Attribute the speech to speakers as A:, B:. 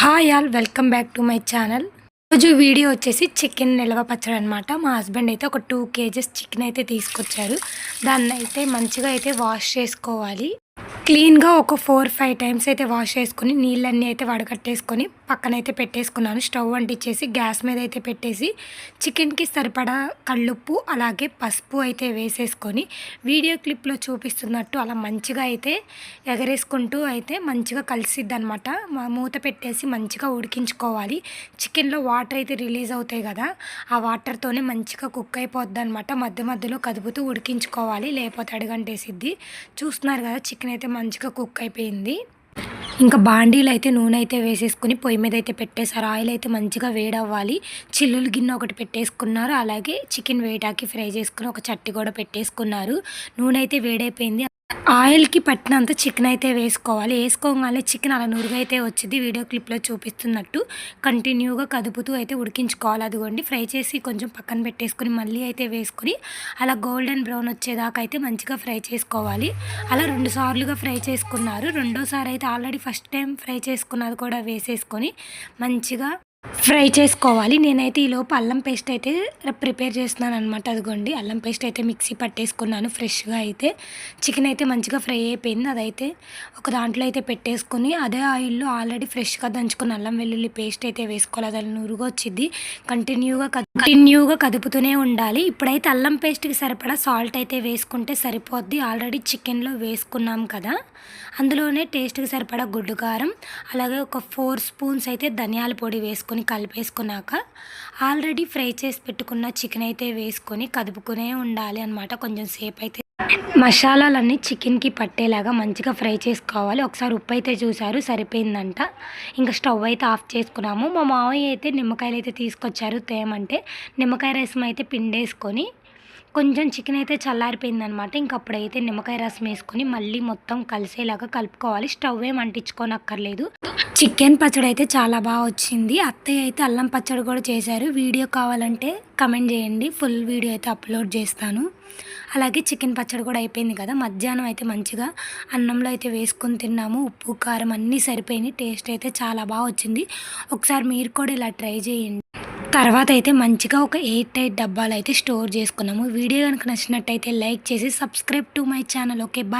A: Hi all welcome back to my channel రోజు video వచ్చేసి chicken నిల్వ పచ్చడి అనమాట మా హస్బెండ్ అయితే ఒక టూ కేజెస్ చికెన్ అయితే తీసుకొచ్చారు. దాన్ని అయితే మంచిగా అయితే వాష్ చేసుకోవాలి. క్లీన్గా ఒక ఫోర్ ఫైవ్ టైమ్స్ అయితే వాష్ చేసుకొని నీళ్ళన్నీ అయితే వడకట్టేసుకొని పక్కనైతే పెట్టేసుకున్నాను. స్టవ్ అంటించేసి గ్యాస్ మీద అయితే పెట్టేసి చికెన్కి సరిపడా కళ్ళుప్పు అలాగే పసుపు అయితే వేసేసుకొని వీడియో క్లిప్లో చూపిస్తున్నట్టు అలా మంచిగా అయితే ఎగరేసుకుంటూ అయితే మంచిగా కలిసిద్ది అనమాట మూత పెట్టేసి మంచిగా ఉడికించుకోవాలి. చికెన్లో వాటర్ అయితే రిలీజ్ అవుతాయి కదా ఆ వాటర్తోనే మంచిగా కుక్ అయిపోద్ది అనమాట మధ్య మధ్యలో కదుపుతూ ఉడికించుకోవాలి లేకపోతే అడుగంటేసిద్ది. చూస్తున్నారు కదా చికెన్ అయితే మంచిగా కుక్ అయిపోయింది. ఇంకా బాండీలు అయితే నూనె అయితే వేసేసుకుని పొయ్యి మీద అయితే పెట్టేశారు. ఆయిల్ అయితే మంచిగా వేడవ్వాలి. చిల్లులు గిన్నె ఒకటి పెట్టేసుకున్నారు. అలాగే చికెన్ వేయటానికి ఫ్రై చేసుకుని ఒక చట్టి కూడా పెట్టేసుకున్నారు. నూనె అయితే వేడైపోయింది. ఆయిల్కి పట్టినంత చికెన్ అయితే వేసుకోవాలి. వేసుకోగానే చికెన్ అలా నురుగు అయితే వచ్చింది. వీడియో క్లిప్లో చూపిస్తున్నట్టు కంటిన్యూగా కదుపుతూ అయితే ఉడికించుకోవాలి. అదిగోండి ఫ్రై చేసి కొంచెం పక్కన పెట్టేసుకుని మళ్ళీ అయితే వేసుకుని అలా గోల్డెన్ బ్రౌన్ వచ్చేదాకా అయితే మంచిగా ఫ్రై చేసుకోవాలి. అలా రెండు సార్లుగా ఫ్రై చేసుకున్నారు. రెండోసారి అయితే ఆల్రెడీ ఫస్ట్ టైం ఫ్రై చేసుకున్నది కూడా వేసేసుకొని మంచిగా ఫ్రై చేసుకోవాలి. నేనైతే ఈలోపు అల్లం పేస్ట్ అయితే ప్రిపేర్ చేస్తున్నాను అనమాట అదిగోండి అల్లం పేస్ట్ అయితే మిక్సీ పట్టేసుకున్నాను ఫ్రెష్గా అయితే. చికెన్ అయితే మంచిగా ఫ్రై అయిపోయింది. అదైతే ఒక దాంట్లో అయితే పెట్టేసుకొని అదే ఆయిల్లో ఆల్రెడీ ఫ్రెష్గా దంచుకున్న అల్లం వెల్లుల్లి పేస్ట్ అయితే వేసుకోవాలి. అది నూరుగా వచ్చింది కంటిన్యూగా కంటిన్యూగా కదుపుతూనే ఉండాలి. ఇప్పుడైతే అల్లం పేస్ట్కి సరిపడా సాల్ట్ అయితే వేసుకుంటే సరిపోద్ది. ఆల్రెడీ చికెన్లో వేసుకున్నాం కదా. అందులోనే టేస్ట్కి సరిపడా గుడ్డు కారం అలాగే ఒక ఫోర్ స్పూన్స్ అయితే ధనియాల పొడి వేసుకొని కలిపేసుకున్నాక ఆల్రెడీ ఫ్రై చేసి పెట్టుకున్న చికెన్ అయితే వేసుకొని కదుపుకునే ఉండాలి అనమాట కొంచెం సేపు అయితే మసాలాలన్నీ చికెన్కి పట్టేలాగా మంచిగా ఫ్రై చేసుకోవాలి. ఒకసారి ఉప్పు అయితే చూసారు సరిపోయిందంట. ఇంకా స్టవ్ అయితే ఆఫ్ చేసుకున్నాము. మా మామయ్య అయితే నిమ్మకాయలు అయితే తీసుకొచ్చారు తేమంటే. నిమ్మకాయ రసం అయితే పిండేసుకొని కొంచెం చికెన్ అయితే చల్లారిపోయిందనమాట ఇంక అప్పుడైతే నిమ్మకాయ రసం వేసుకొని మళ్ళీ మొత్తం కలిసేలాగా కలుపుకోవాలి. స్టవ్ ఏం అంటించుకోనక్కర్లేదు. చికెన్ పచ్చడి అయితే చాలా బాగా వచ్చింది. అత్తయ్య అయితే అల్లం పచ్చడి కూడా చేశారు. వీడియో కావాలంటే కమెంట్ చేయండి. ఫుల్ వీడియో అయితే అప్లోడ్ చేస్తాను. అలాగే చికెన్ పచ్చడి కూడా అయిపోయింది కదా. మధ్యాహ్నం అయితే మంచిగా అన్నంలో అయితే వేసుకొని తిన్నాము. ఉప్పు కారం అన్నీ సరిపోయినాయి. టేస్ట్ అయితే చాలా బాగా వచ్చింది. ఒకసారి మీరు కూడా ఇలా ట్రై చేయండి. తర్వాత అయితే మంచిగా ఒక ఎయిట్ ఎయిట్ డబ్బాలు అయితే స్టోర్ చేసుకున్నాము. వీడియో కనుక నచ్చినట్టయితే లైక్ చేసి subscribe to my channel. Okay bye.